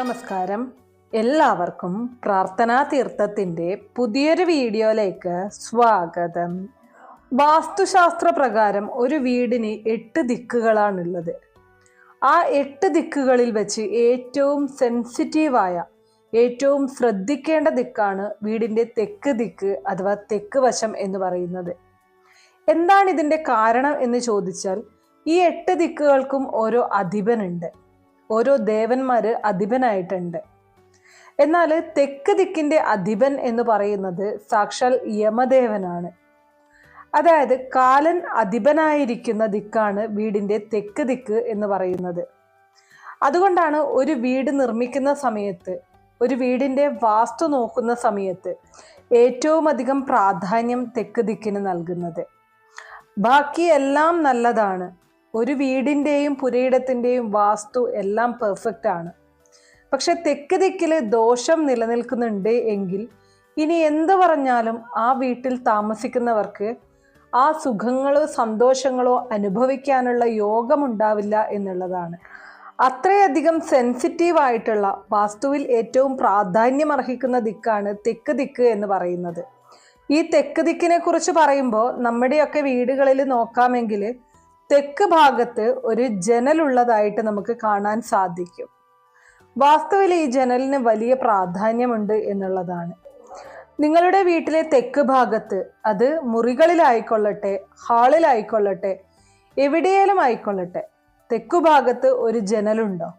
നമസ്കാരം. എല്ലാവർക്കും പ്രാർത്ഥനാ തീർത്ഥത്തിന്റെ പുതിയൊരു വീഡിയോയിലേക്ക് സ്വാഗതം. വാസ്തുശാസ്ത്ര പ്രകാരം ഒരു വീടിന് എട്ട് ദിക്കുകളാണുള്ളത്. ആ എട്ട് ദിക്കുകളിൽ വെച്ച് ഏറ്റവും സെൻസിറ്റീവായ ഏറ്റവും ശ്രദ്ധിക്കേണ്ട ദിക്കാണ് വീടിന്റെ തെക്ക് ദിക്ക് അഥവാ തെക്ക് വശം എന്ന് പറയുന്നത്. എന്താണ് ഇതിന്റെ കാരണം എന്ന് ചോദിച്ചാൽ ഈ എട്ട് ദിക്കുകൾക്കും ഓരോ അധിപനുണ്ട്. ഓരോ ദേവന്മാർ അധിപനായിട്ടുണ്ട്. എന്നാൽ തെക്ക് ദിക്കിന്റെ അധിപൻ എന്ന് പറയുന്നത് സാക്ഷാൽ യമദേവനാണ്. അതായത് കാലൻ അധിപനായിരിക്കുന്ന ദിക്കാണ് വീടിന്റെ തെക്ക് ദിക്ക് എന്ന് പറയുന്നത്. അതുകൊണ്ടാണ് ഒരു വീട് നിർമ്മിക്കുന്ന സമയത്ത് ഒരു വീടിന്റെ വാസ്തു നോക്കുന്ന സമയത്ത് ഏറ്റവും അധികം പ്രാധാന്യം തെക്ക് ദിക്കിന് നൽകുന്നത്. ബാക്കി എല്ലാം നല്ലതാണ്. ഒരു വീടിന്റെയും പുരയിടത്തിന്റെയും വാസ്തു എല്ലാം പെർഫെക്റ്റ് ആണ്. പക്ഷെ തെക്ക് ദിക്കിൽ ദോഷം നിലനിൽക്കുന്നുണ്ട് എങ്കിൽ ഇനി എന്ത് പറഞ്ഞാലും ആ വീട്ടിൽ താമസിക്കുന്നവർക്ക് ആ സുഖങ്ങളോ സന്തോഷങ്ങളോ അനുഭവിക്കാനുള്ള യോഗമുണ്ടാവില്ല എന്നുള്ളതാണ്. അത്രയധികം സെൻസിറ്റീവ് ആയിട്ടുള്ള വാസ്തുവിൽ ഏറ്റവും പ്രാധാന്യം അർഹിക്കുന്ന ദിക്കാണ് തെക്ക് ദിക്ക് എന്ന് പറയുന്നത്. ഈ തെക്ക് ദിക്കിനെ കുറിച്ച് പറയുമ്പോൾ നമ്മുടെയൊക്കെ വീടുകളിൽ നോക്കാമെങ്കിൽ തെക്ക് ഭാഗത്ത് ഒരു ജനലുള്ളതായിട്ട് നമുക്ക് കാണാൻ സാധിക്കും. വാസ്തവിൽ ഈ ജനലിന് വലിയ പ്രാധാന്യമുണ്ട് എന്നുള്ളതാണ്. നിങ്ങളുടെ വീട്ടിലെ തെക്ക് ഭാഗത്ത് അത് മുറികളിലായിക്കൊള്ളട്ടെ ഹാളിലായിക്കൊള്ളട്ടെ എവിടെയാലും ആയിക്കൊള്ളട്ടെ തെക്കു ഭാഗത്ത് ഒരു ജനലുണ്ടോ?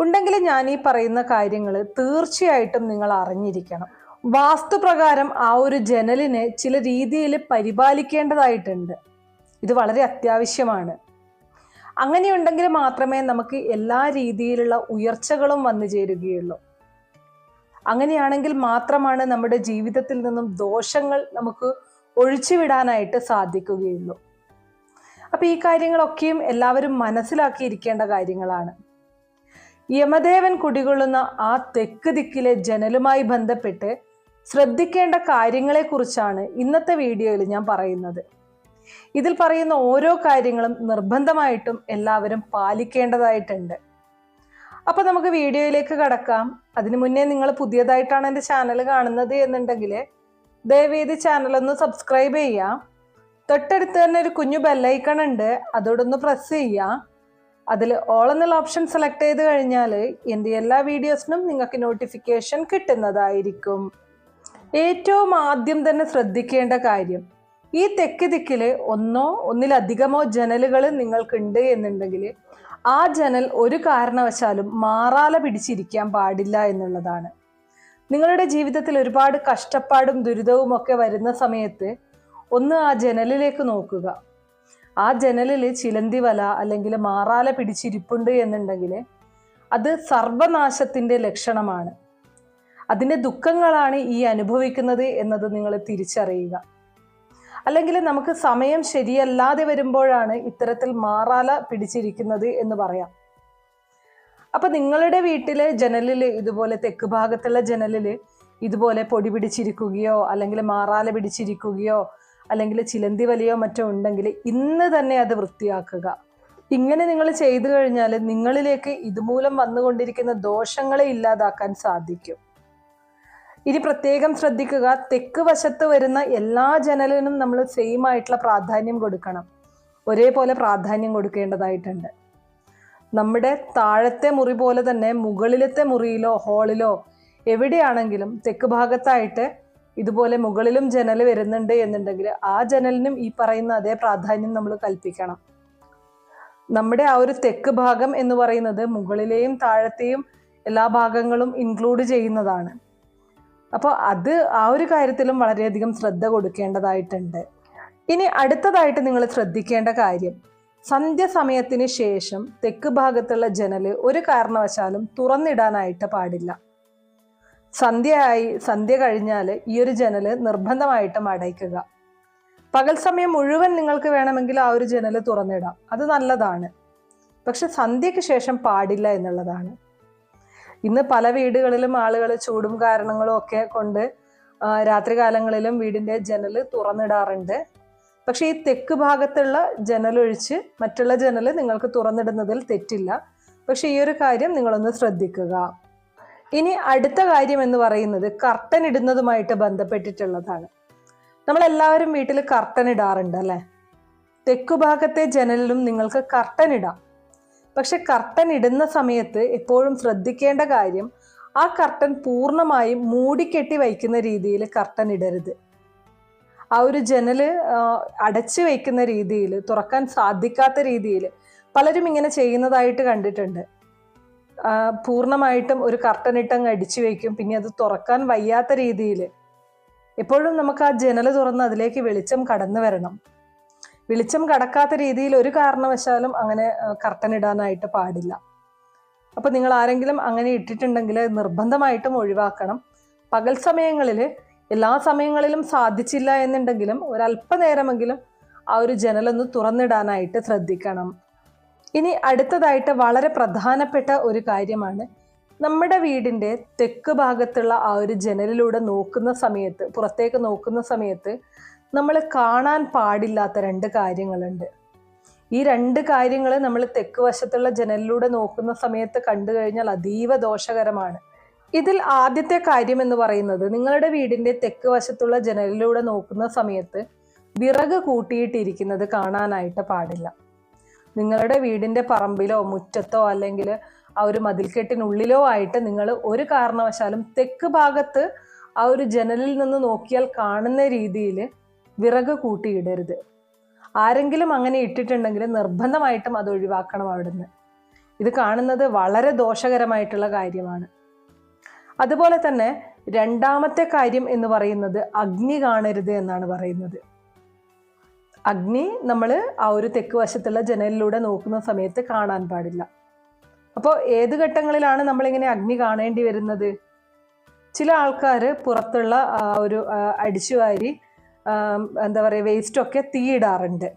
ഉണ്ടെങ്കിൽ ഞാൻ ഈ പറയുന്ന കാര്യങ്ങൾ തീർച്ചയായിട്ടും നിങ്ങൾ അറിഞ്ഞിരിക്കണം. വാസ്തുപ്രകാരം ആ ഒരു ജനലിനെ ചില രീതിയിൽ പരിപാലിക്കേണ്ടതായിട്ടുണ്ട്. ഇത് വളരെ അത്യാവശ്യമാണ്. അങ്ങനെയുണ്ടെങ്കിൽ മാത്രമേ നമുക്ക് എല്ലാ രീതിയിലുള്ള ഉയർച്ചകളും വന്നു ചേരുകയുള്ളൂ. അങ്ങനെയാണെങ്കിൽ മാത്രമാണ് നമ്മുടെ ജീവിതത്തിൽ നിന്നും ദോഷങ്ങൾ നമുക്ക് ഒഴിച്ചുവിടാനായിട്ട് സാധിക്കുകയുള്ളൂ. അപ്പം ഈ കാര്യങ്ങളൊക്കെയും എല്ലാവരും മനസ്സിലാക്കിയിരിക്കേണ്ട കാര്യങ്ങളാണ്. യമദേവൻ കുടികൊള്ളുന്ന ആ തെക്ക് ദിക്കിലെ ജനലുമായി ബന്ധപ്പെട്ട് ശ്രദ്ധിക്കേണ്ട കാര്യങ്ങളെക്കുറിച്ചാണ് ഇന്നത്തെ വീഡിയോയിൽ ഞാൻ പറയുന്നത്. ഇതിൽ പറയുന്ന ഓരോ കാര്യങ്ങളും നിർബന്ധമായിട്ടും എല്ലാവരും പാലിക്കേണ്ടതായിട്ടുണ്ട്. അപ്പൊ നമുക്ക് വീഡിയോയിലേക്ക് കടക്കാം. അതിനു മുന്നേ നിങ്ങൾ പുതിയതായിട്ടാണ് എന്റെ ചാനൽ കാണുന്നത് എന്നുണ്ടെങ്കിൽ ദയവേദി ചാനൽ ഒന്ന് സബ്സ്ക്രൈബ് ചെയ്യാം തൊട്ടടുത്ത് തന്നെ ഒരു കുഞ്ഞു ബെല്ലൈക്കൺ ഉണ്ട്. അതോടൊന്ന് പ്രസ് ചെയ്യാം അതിൽ ഓൾ എന്നുള്ള ഓപ്ഷൻ സെലക്ട് ചെയ്ത് കഴിഞ്ഞാൽ എന്റെ എല്ലാ വീഡിയോസിനും നിങ്ങൾക്ക് നോട്ടിഫിക്കേഷൻ കിട്ടുന്നതായിരിക്കും. ഏറ്റവും ആദ്യം തന്നെ ശ്രദ്ധിക്കേണ്ട കാര്യം ഈ തെക്ക് ദിക്കിൽ ഒന്നോ ഒന്നിലധികമോ ജനലുകൾ നിങ്ങൾക്കുണ്ട് എന്നുണ്ടെങ്കിൽ ആ ജനൽ ഒരു കാരണവശാലും മാറാല പിടിച്ചിരിക്കാൻ പാടില്ല എന്നുള്ളതാണ്. നിങ്ങളുടെ ജീവിതത്തിൽ ഒരുപാട് കഷ്ടപ്പാടും ദുരിതവും ഒക്കെ വരുന്ന സമയത്ത് ഒന്ന് ആ ജനലിലേക്ക് നോക്കുക. ആ ജനലിൽ ചിലന്തി വല അല്ലെങ്കിൽ മാറാല പിടിച്ചിരിപ്പുണ്ട് എന്നുണ്ടെങ്കിൽ അത് സർവനാശത്തിന്റെ ലക്ഷണമാണ്. അതിന്റെ ദുഃഖങ്ങളാണ് ഈ അനുഭവിക്കുന്നത് എന്നത് നിങ്ങൾ തിരിച്ചറിയുക. അല്ലെങ്കിൽ നമുക്ക് സമയം ശരിയല്ലാതെ വരുമ്പോഴാണ് ഇത്തരത്തിൽ മാറാല പിടിച്ചിരിക്കുന്നത് എന്ന് പറയാം. അപ്പൊ നിങ്ങളുടെ വീട്ടിലെ ജനലിൽ ഇതുപോലെ തെക്ക് ഭാഗത്തുള്ള ജനലിൽ ഇതുപോലെ പൊടി പിടിച്ചിരിക്കുകയോ അല്ലെങ്കിൽ മാറാല പിടിച്ചിരിക്കുകയോ അല്ലെങ്കിൽ ചിലന്തി വലിയോ മറ്റോ ഉണ്ടെങ്കിൽ ഇന്ന് തന്നെ അത് വൃത്തിയാക്കുക. ഇങ്ങനെ നിങ്ങൾ ചെയ്തു കഴിഞ്ഞാൽ നിങ്ങളിലേക്ക് ഇതുമൂലം വന്നുകൊണ്ടിരിക്കുന്ന ദോഷങ്ങളെ ഇല്ലാതാക്കാൻ സാധിക്കും. ഇനി പ്രത്യേകം ശ്രദ്ധിക്കുക. തെക്ക് വശത്ത് വരുന്ന എല്ലാ ജനലിനും നമ്മൾ സെയിം ആയിട്ടുള്ള പ്രാധാന്യം കൊടുക്കണം. ഒരേപോലെ പ്രാധാന്യം കൊടുക്കേണ്ടതായിട്ടുണ്ട്. നമ്മുടെ താഴത്തെ മുറി പോലെ തന്നെ മുകളിലത്തെ മുറിയിലോ ഹാളിലോ എവിടെയാണെങ്കിലും തെക്ക് ഭാഗത്തായിട്ട് ഇതുപോലെ മുകളിലും ജനൽ വരുന്നുണ്ട് എന്നുണ്ടെങ്കിൽ ആ ജനലിനും ഈ പറയുന്ന അതേ പ്രാധാന്യം നമ്മൾ കൽപ്പിക്കണം. നമ്മുടെ ആ ഒരു തെക്ക് ഭാഗം എന്ന് പറയുന്നത് മുകളിലെയും താഴത്തെയും എല്ലാ ഭാഗങ്ങളും ഇൻക്ലൂഡ് ചെയ്യുന്നതാണ്. അപ്പോൾ അത് ആ ഒരു കാര്യത്തിലും വളരെയധികം ശ്രദ്ധ കൊടുക്കേണ്ടതായിട്ടുണ്ട്. ഇനി അടുത്തതായിട്ട് നിങ്ങൾ ശ്രദ്ധിക്കേണ്ട കാര്യം സന്ധ്യസമയത്തിന് ശേഷം തെക്ക് ഭാഗത്തുള്ള ജനൽ ഒരു കാരണവശാലും തുറന്നിടാനായിട്ട് പാടില്ല. സന്ധ്യയായി സന്ധ്യ കഴിഞ്ഞാൽ ഈ ഒരു ജനൽ നിർബന്ധമായിട്ടും അടയ്ക്കുക. പകൽ സമയം മുഴുവൻ നിങ്ങൾക്ക് വേണമെങ്കിൽ ആ ഒരു ജനൽ തുറന്നിടാം. അത് നല്ലതാണ്. പക്ഷെ സന്ധ്യയ്ക്ക് ശേഷം പാടില്ല എന്നുള്ളതാണ്. ഇന്ന് പല വീടുകളിലും ആളുകൾ ചൂടും കാരണങ്ങളും ഒക്കെ കൊണ്ട് രാത്രി കാലങ്ങളിലും വീടിന്റെ ജനൽ തുറന്നിടാറുണ്ട്. പക്ഷെ ഈ തെക്ക് ഭാഗത്തുള്ള ജനലൊഴിച്ച് മറ്റുള്ള ജനൽ നിങ്ങൾക്ക് തുറന്നിടുന്നതിൽ തെറ്റില്ല. പക്ഷെ ഈ ഒരു കാര്യം നിങ്ങളൊന്ന് ശ്രദ്ധിക്കുക. ഇനി അടുത്ത കാര്യം എന്ന് പറയുന്നത് കർട്ടൻ ഇടുന്നതുമായിട്ട് ബന്ധപ്പെട്ടിട്ടുള്ളതാണ്. നമ്മളെല്ലാവരും വീട്ടിൽ കർട്ടൻ ഇടാറുണ്ട് അല്ലേ? തെക്കുഭാഗത്തെ ജനലിലും നിങ്ങൾക്ക് കർട്ടൻ ഇടാം. പക്ഷെ കർട്ടൻ ഇടുന്ന സമയത്ത് എപ്പോഴും ശ്രദ്ധിക്കേണ്ട കാര്യം ആ കർട്ടൻ പൂർണമായും മൂടിക്കെട്ടി വയ്ക്കുന്ന രീതിയിൽ കർട്ടൻ ഇടരുത്. ആ ഒരു ജനൽ അടച്ചു വയ്ക്കുന്ന രീതിയിൽ തുറക്കാൻ സാധിക്കാത്ത രീതിയിൽ പലരും ഇങ്ങനെ ചെയ്യുന്നതായിട്ട് കണ്ടിട്ടുണ്ട്. പൂർണമായിട്ടും ഒരു കർട്ടൻ ഇട്ടങ്ങ് അടിച്ചു വയ്ക്കും. പിന്നെ അത് തുറക്കാൻ വയ്യാത്ത രീതിയിൽ എപ്പോഴും നമുക്ക് ആ ജനൽ തുറന്ന് അതിലേക്ക് വെളിച്ചം കടന്നു വരണം. വെളിച്ചം കടക്കാത്ത രീതിയിൽ ഒരു കാരണവശാലും അങ്ങനെ കർട്ടൻ ഇടാനായിട്ട് പാടില്ല. അപ്പോൾ നിങ്ങൾ ആരെങ്കിലും അങ്ങനെ ഇട്ടിട്ടുണ്ടെങ്കിൽ നിർബന്ധമായിട്ടും ഒഴിവാക്കണം. പകൽ സമയങ്ങളിൽ എല്ലാ സമയങ്ങളിലും സാധിച്ചില്ല എന്നുണ്ടെങ്കിലും ഒരല്പനേരമെങ്കിലും ആ ഒരു ജനലൊന്ന് തുറന്നിടാനായിട്ട് ശ്രദ്ധിക്കണം. ഇനി അടുത്തതായിട്ട് വളരെ പ്രധാനപ്പെട്ട ഒരു കാര്യമാണ് നമ്മുടെ വീടിന്റെ തെക്ക് ഭാഗത്തുള്ള ആ ഒരു ജനലിലൂടെ നോക്കുന്ന സമയത്ത് പുറത്തേക്ക് നോക്കുന്ന സമയത്ത് നമ്മൾ കാണാൻ പാടില്ലാത്ത രണ്ട് കാര്യങ്ങളുണ്ട്. ഈ രണ്ട് കാര്യങ്ങൾ നമ്മൾ തെക്ക് വശത്തുള്ള ജനലിലൂടെ നോക്കുന്ന സമയത്ത് കണ്ടു കഴിഞ്ഞാൽ അതീവ ദോഷകരമാണ്. ഇതിൽ ആദ്യത്തെ കാര്യം എന്ന് പറയുന്നത് നിങ്ങളുടെ വീടിന്റെ തെക്ക് വശത്തുള്ള ജനലിലൂടെ നോക്കുന്ന സമയത്ത് വിറക് കൂട്ടിയിട്ടിരിക്കുന്നത് കാണാനായിട്ട് പാടില്ല. നിങ്ങളുടെ വീടിന്റെ പറമ്പിലോ മുറ്റത്തോ അല്ലെങ്കിൽ ആ ഒരു മതിൽക്കെട്ടിനുള്ളിലോ ആയിട്ട് നിങ്ങൾ ഒരു കാരണവശാലും തെക്ക് ഭാഗത്ത് ആ ഒരു ജനലിൽ നിന്ന് നോക്കിയാൽ കാണുന്ന രീതിയിൽ വിറക് കൂട്ടിയിടരുത് ആരെങ്കിലും അങ്ങനെ ഇട്ടിട്ടുണ്ടെങ്കിൽ നിർബന്ധമായിട്ടും അത് ഒഴിവാക്കണം അവിടുന്ന്. ഇത് കാണുന്നത് വളരെ ദോഷകരമായിട്ടുള്ള കാര്യമാണ്. അതുപോലെ തന്നെ രണ്ടാമത്തെ കാര്യം എന്ന് പറയുന്നത് അഗ്നി കാണരുത് എന്നാണ് പറയുന്നത്. അഗ്നി നമ്മൾ ആ ഒരു തെക്ക് വശത്തുള്ള ജനലിലൂടെ നോക്കുന്ന സമയത്ത് കാണാൻ പാടില്ല. അപ്പോൾ ഏത് ഘട്ടങ്ങളിലാണ് നമ്മളിങ്ങനെ അഗ്നി കാണേണ്ടി വരുന്നത്? ചില ആൾക്കാർ പുറത്തുള്ള ഒരു അടിച്ചുവാരി എന്താ പറയുക വേസ്റ്റൊക്കെ തീയിടാറുണ്ട്.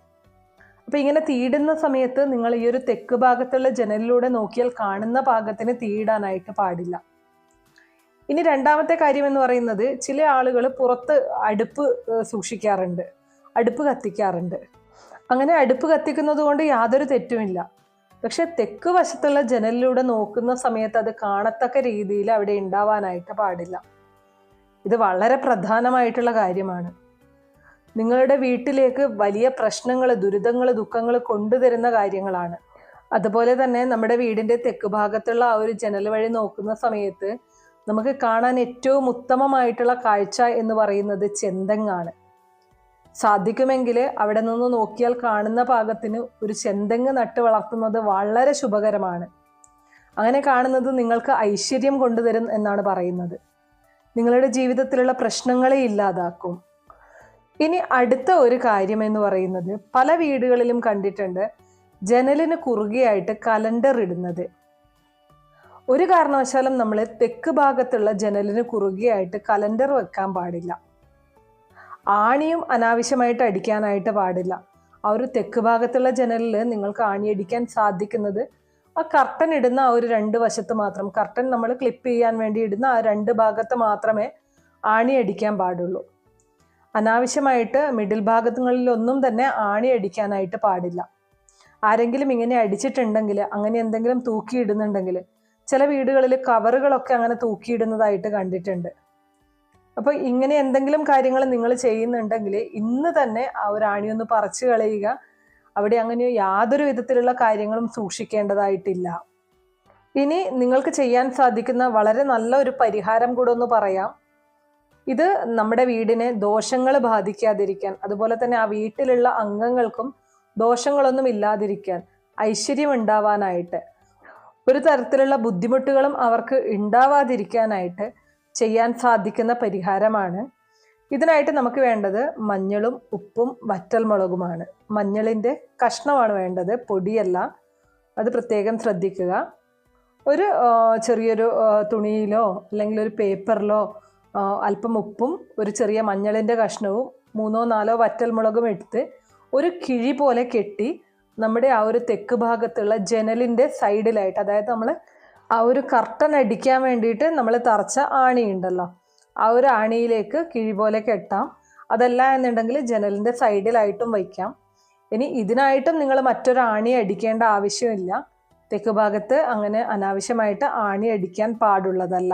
അപ്പോൾ ഇങ്ങനെ തീയിടുന്ന സമയത്ത് നിങ്ങൾ ഈ ഒരു തെക്ക് ഭാഗത്തുള്ള ജനലിലൂടെ നോക്കിയാൽ കാണുന്ന ഭാഗത്തിന് തീയിടാനായിട്ട് പാടില്ല. ഇനി രണ്ടാമത്തെ കാര്യം എന്ന് പറയുന്നത് ചില ആളുകൾ പുറത്ത് അടുപ്പ് സൂക്ഷിക്കാറുണ്ട്. അടുപ്പ് കത്തിക്കാറുണ്ട്. അങ്ങനെ അടുപ്പ് കത്തിക്കുന്നത് കൊണ്ട് യാതൊരു തെറ്റുമില്ല പക്ഷെ തെക്ക് വശത്തുള്ള ജനലിലൂടെ നോക്കുന്ന സമയത്ത് അത് കാണത്തക്ക രീതിയിൽ അവിടെ ഉണ്ടാവാനായിട്ട് പാടില്ല. ഇത് വളരെ പ്രധാനമായിട്ടുള്ള കാര്യമാണ്. നിങ്ങളുടെ വീട്ടിലേക്ക് വലിയ പ്രശ്നങ്ങൾ ദുരിതങ്ങൾ ദുഃഖങ്ങൾ കൊണ്ടുതരുന്ന കാര്യങ്ങളാണ്. അതുപോലെ തന്നെ നമ്മുടെ വീടിന്റെ തെക്ക് ഭാഗത്തുള്ള ആ ഒരു ജനൽ വഴി നോക്കുന്ന സമയത്ത് നമുക്ക് കാണാൻ ഏറ്റവും ഉത്തമമായിട്ടുള്ള കാഴ്ച എന്ന് പറയുന്നത് ചെന്തെങ്ങാണ്. സാധിക്കുമെങ്കിൽ അവിടെ നിന്ന് നോക്കിയാൽ കാണുന്ന പാകത്തിന് ഒരു ചെന്തെങ്ങ് നട്ട് വളർത്തുന്നത് വളരെ ശുഭകരമാണ്. അങ്ങനെ കാണുന്നത് നിങ്ങൾക്ക് ഐശ്വര്യം കൊണ്ടുതരും എന്നാണ് പറയുന്നത്. നിങ്ങളുടെ ജീവിതത്തിലുള്ള പ്രശ്നങ്ങളെ ഇല്ലാതാക്കും. ഇനി അടുത്ത ഒരു കാര്യം എന്ന് പറയുന്നത് പല വീടുകളിലും കണ്ടിട്ടുണ്ട് ജനലിന് കുറുകെയായിട്ട് കലണ്ടർ ഇടുന്നത്. ഒരു കാരണവശാലും നമ്മൾ തെക്ക് ഭാഗത്തുള്ള ജനലിന് കുറുകെയായിട്ട് കലണ്ടർ വെക്കാൻ പാടില്ല. ആണിയും അനാവശ്യമായിട്ട് അടിക്കാനായിട്ട് പാടില്ല. ആ ഒരു തെക്ക് ഭാഗത്തുള്ള ജനലിൽ നിങ്ങൾക്ക് ആണി അടിക്കാൻ സാധിക്കുന്നത് ആ കർട്ടൻ ഇടുന്ന ആ ഒരു രണ്ട് വശത്ത് മാത്രം കർട്ടൻ നമ്മൾ ക്ലിപ്പ് ചെയ്യാൻ വേണ്ടി ഇടുന്ന ആ രണ്ട് ഭാഗത്ത് മാത്രമേ ആണി അടിക്കാൻ പാടുള്ളൂ. അനാവശ്യമായിട്ട് മിഡിൽ ഭാഗങ്ങളിലൊന്നും തന്നെ ആണി അടിക്കാനായിട്ട് പാടില്ല. ആരെങ്കിലും ഇങ്ങനെ അടിച്ചിട്ടുണ്ടെങ്കിൽ അങ്ങനെ എന്തെങ്കിലും തൂക്കിയിടുന്നുണ്ടെങ്കിൽ ചില വീടുകളിൽ കവറുകളൊക്കെ അങ്ങനെ തൂക്കിയിടുന്നതായിട്ട് കണ്ടിട്ടുണ്ട്. അപ്പോൾ ഇങ്ങനെ എന്തെങ്കിലും കാര്യങ്ങൾ നിങ്ങൾ ചെയ്യുന്നുണ്ടെങ്കിൽ ഇന്ന് തന്നെ ആ ഒരു ആണിയൊന്ന് പറിച്ചു കളയുക. അവിടെ അങ്ങനെ യാതൊരു വിധത്തിലുള്ള കാര്യങ്ങളും സൂക്ഷിക്കേണ്ടതായിട്ടില്ല. ഇനി നിങ്ങൾക്ക് ചെയ്യാൻ സാധിക്കുന്ന വളരെ നല്ല ഒരു പരിഹാരം കൂടെ ഒന്ന് പറയാം. ഇത് നമ്മുടെ വീടിനെ ദോഷങ്ങൾ ബാധിക്കാതിരിക്കാൻ അതുപോലെ തന്നെ ആ വീട്ടിലുള്ള അംഗങ്ങൾക്കും ദോഷങ്ങളൊന്നും ഇല്ലാതിരിക്കാൻ ഐശ്വര്യം ഉണ്ടാവാനായിട്ട് ഒരു തരത്തിലുള്ള ബുദ്ധിമുട്ടുകളും അവർക്ക് ഉണ്ടാവാതിരിക്കാനായിട്ട് ചെയ്യാൻ സാധിക്കുന്ന പരിഹാരമാണ്. ഇതിനായിട്ട് നമുക്ക് വേണ്ടത് മഞ്ഞളും ഉപ്പും വറ്റൽമുളകുമാണ്. മഞ്ഞളിന്റെ കഷ്ണമാണ് വേണ്ടത് പൊടിയല്ല. അത് പ്രത്യേകം ശ്രദ്ധിക്കുക. ഒരു ചെറിയൊരു തുണിയിലോ അല്ലെങ്കിൽ ഒരു പേപ്പറിലോ അല്പം ഉപ്പും ഒരു ചെറിയ മഞ്ഞളിന്റെ കഷ്ണവും മൂന്നോ നാലോ വറ്റൽമുളകും എടുത്ത് ഒരു കിഴി പോലെ കെട്ടി നമ്മുടെ ആ ഒരു തെക്ക് ഭാഗത്തുള്ള ജനലിന്റെ സൈഡിലായിട്ട് അതായത് നമ്മൾ ആ ഒരു കർട്ടൻ അടിക്കാൻ വേണ്ടിയിട്ട് നമ്മൾ തറച്ച ആണി ഉണ്ടല്ലോ ആ ഒരു ആണിയിലേക്ക് കിഴി പോലെ കെട്ടാം. അതല്ല എന്നുണ്ടെങ്കിൽ ജനലിന്റെ സൈഡിലായിട്ടും വയ്ക്കാം. ഇനി ഇതിനായിട്ടും നിങ്ങൾ മറ്റൊരു ആണി അടിക്കേണ്ട ആവശ്യമില്ല. തെക്ക് ഭാഗത്ത് അങ്ങനെ അനാവശ്യമായിട്ട് ആണി അടിക്കാൻ പാടുള്ളതല്ല.